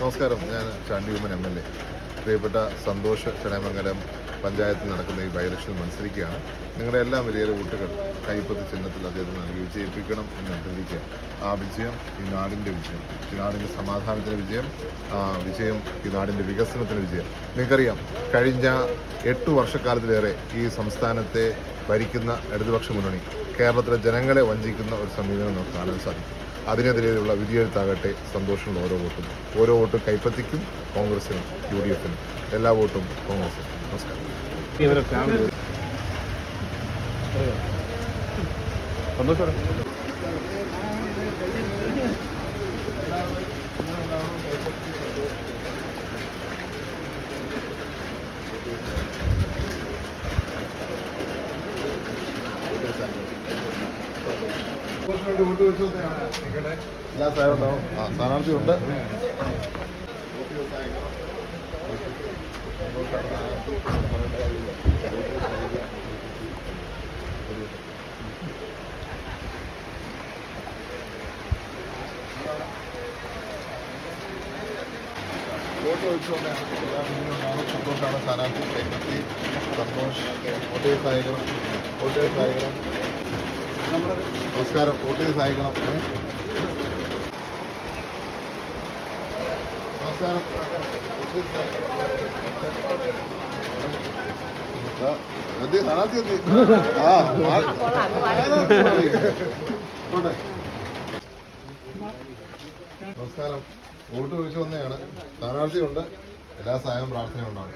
നമസ്കാരം. ഞാൻ Chandy Oommen M L A. പ്രിയപ്പെട്ട സന്തോഷ് ചടയമംഗലം പഞ്ചായത്തിൽ നടക്കുന്ന ഈ ബൈലക്ഷനിൽ മത്സരിക്കുകയാണ്. നിങ്ങളുടെ എല്ലാ വലിയ വോട്ടുകൾ കൈപ്പത്തി ചിഹ്നത്തിൽ അദ്ദേഹത്തിന് നൽകി വിജയിപ്പിക്കണം എന്ന് അഭ്യർത്ഥിക്കുക ആ വിജയം ഈ നാടിന്റെ വിജയം. ഈ നാടിന്റെ സമാധാനത്തിന് വിജയം ആ വിജയം ഈ നാടിന്റെ വികസനത്തിന് വിജയം. നിങ്ങൾക്കറിയാം കഴിഞ്ഞ എട്ട് വർഷക്കാലത്തിലേറെ ഈ സംസ്ഥാനത്തെ ഭരിക്കുന്ന ഇടതുപക്ഷ മുന്നണി കേരളത്തിലെ ജനങ്ങളെ വഞ്ചിക്കുന്ന ഒരു സമീപനം നമുക്ക് കാണാൻ സാധിക്കും. അതിനെതിരെയുള്ള വിധിയെഴുത്താകട്ടെ സന്തോഷമുള്ള ഓരോ വോട്ടും. ഓരോ വോട്ടും കൈപ്പത്തിക്കും കോൺഗ്രസിനും യു ഡി എഫിനും എല്ലാ വോട്ടും കോൺഗ്രസിനും. നമസ്കാരം. ഇവരെ ഫാമിലി സന്തോഷം. എല്ലാ സ്ഥാനം ഉണ്ടാവും ആ സ്ഥാനാർത്ഥി ഉണ്ട് വോട്ട് ചോദിച്ചുകൊണ്ടാണ് എല്ലാ മുന്നിലുണ്ടാവും സന്തോഷാണ് സ്ഥാനാർത്ഥി കൈപ്പത്തി സന്തോഷ് വോട്ട് സഹായിക്കണം വോട്ട് സഹായിക്കണം നമസ്കാരം. വോട്ട് ചെയ്ത് സഹായിക്കണം. നമസ്കാരം. നമസ്കാരം. വോട്ട് ചോദിച്ചു വന്നെയാണ് സ്ഥാനാർത്ഥിയുണ്ട്. എല്ലാ സഹായം പ്രാർത്ഥനയും ഉണ്ടാവും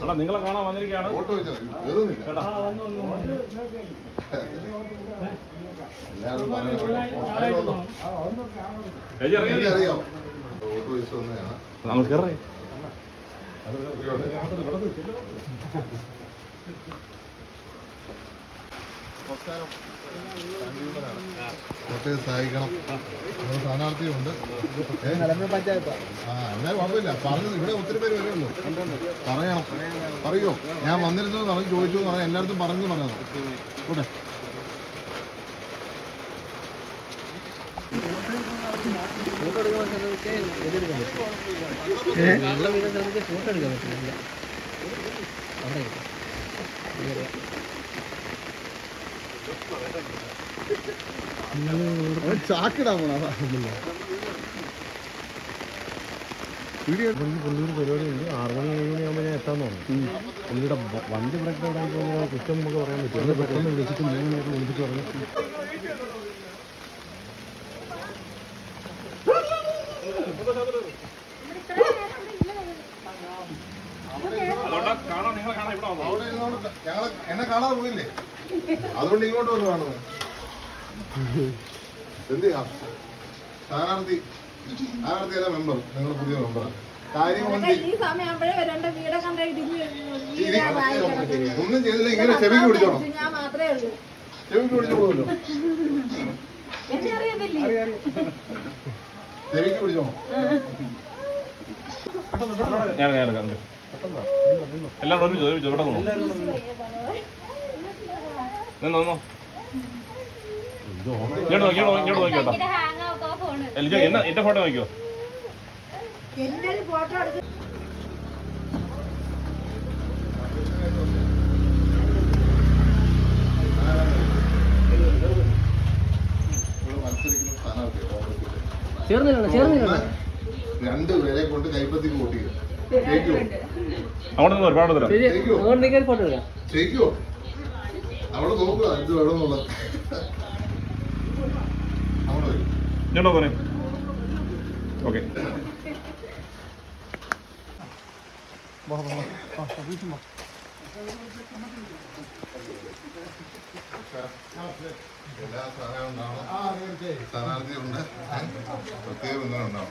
അല്ല നിങ്ങളെ കാണാൻ വന്നിരിക്കുകയാണ്. വോട്ട് ചോദിച്ചോ എഴുതുന്നില്ല കേട്ടോ എല്ലാവരും പറയുന്നത് ചേച്ചി ഇറങ്ങി എനിക്കറിയാം വോട്ട് സഹായിക്കണം. സ്ഥാനാർത്ഥിയുണ്ട്? ആ എന്നാലും കുഴപ്പമില്ല. പറഞ്ഞത് ഇവിടെ ഒത്തിരി പേര് വരുമല്ലോ. പറയണം. പറയോ? ഞാൻ വന്നിരുന്നു പറഞ്ഞു ചോദിച്ചു എന്ന് എല്ലായിടത്തും പറഞ്ഞു പറഞ്ഞത്. കൂടെ പുള്ളിയൊരു പരിപാടി ഉണ്ട് ആറ് മണി ഏഴ് മണിയാകുമ്പോൾ ഞാൻ എത്താൻ തോന്നുന്നു പുള്ളിയുടെ വണ്ടി ബ്രേക്ക് ഡൗൺ ആയി പോകുന്ന കുറ്റം നമുക്ക് പറയാൻ പറ്റും പെട്ടെന്ന് വിളിച്ചിട്ട് മൂന്ന് മണിയായിട്ട് വിളിച്ചിട്ട് പറഞ്ഞു എന്നെ കാണാതെ പോയില്ലേ? അതുകൊണ്ട് ഇങ്ങോട്ട് വന്ന് കാണുന്നത് എന്ത് ചെയ്യാം? സ്ഥാനാർത്ഥി സ്ഥാനാർത്ഥിയല്ല മെമ്പർ നിങ്ങൾ പുതിയ മെമ്പറാണ് ഒന്നും ചെയ്തില്ല. ഇങ്ങനെ ചെവിക്ക് പിടിച്ചോണം. ഞാൻ മാത്രമേ ഉള്ളൂ. ചെവിക്ക് എന്നെ അറിയത്തില്ലേ? ചെവിക്ക് പിടിച്ചോണം. ഞാൻ ഞാൻ കണ്ടു. എല്ലാവരും ഒന്ന് ചോദിച്ചു ഇവിടെ നിന്നോ നിന്നോ നിന്നോ. ഇങ്ങോട്ട് നോക്കി ഇങ്ങോട്ട് നോക്കി കേട്ടോ. എലിജ എന്നാ എന്റെ ഫോട്ടോ നോക്കിയോ? ചേർന്നില്ല ചേർന്നില്ല രണ്ട് പേരെ കൊണ്ട് ചെയ്യും ജയിക്കുമോ അവിടെ നിന്ന് ഒരുപാട് തരാം ഫോട്ടോ എടുക്കാം. അവൾ നോക്കുക എന്ത് വേണമെന്നുള്ളത്. ഇങ്ങോട്ടോ പോനെ ഓക്കെ എല്ലാ ഉണ്ടാവണം സ്ഥാനാർത്ഥിയുണ്ട് പ്രത്യേക ബന്ധം ഉണ്ടാവും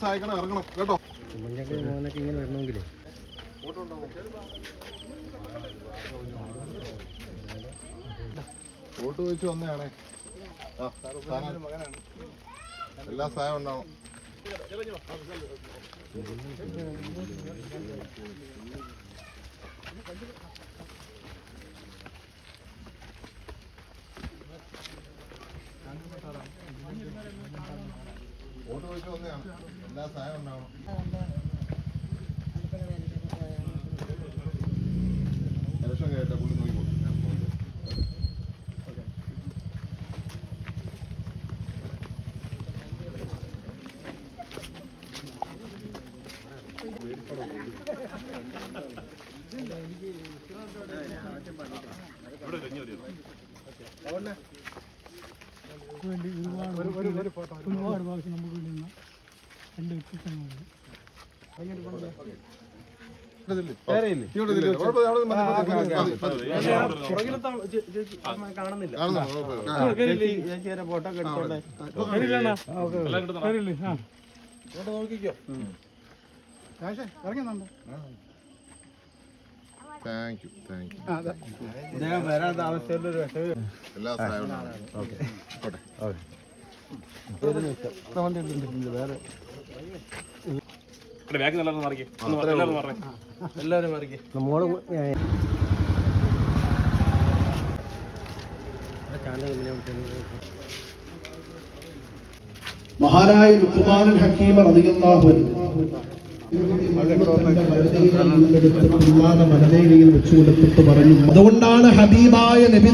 സഹായിക്കണം ഇറങ്ങണം കേട്ടോ മോനൊക്കെ ഇങ്ങനെ വരണമെങ്കിലേ വോട്ട് ചോദിച്ചു വന്നതാണേ എല്ലാ സഹായം ഉണ്ടാവും. വോട്ട് ചോദിച്ചു വന്നതാണ്. എല്ലാ സാധനം ഉണ്ടാവണം. ഒരുപാട് പ്രാവശ്യം നമുക്ക് നിന്ന് രണ്ട് വ്യക്തിത്വങ്ങളുണ്ട്. കാണുന്നില്ല. ഫോട്ടോ നോക്കിക്കോ താങ്ക് യു താങ്ക് യു ഞാൻ വരാത്ത ആവശ്യമുള്ള ഒരു എല്ലാ സഹായവും. വേറെ ബാഗ് മാറിക്കേ. എല്ലാവരും മറിക്ക്. മഹാനായ ലുക്മാനുൽ ഹക്കീം റളിയല്ലാഹു പറഞ്ഞു. അതുകൊണ്ടാണ് ഹബീബായ നബി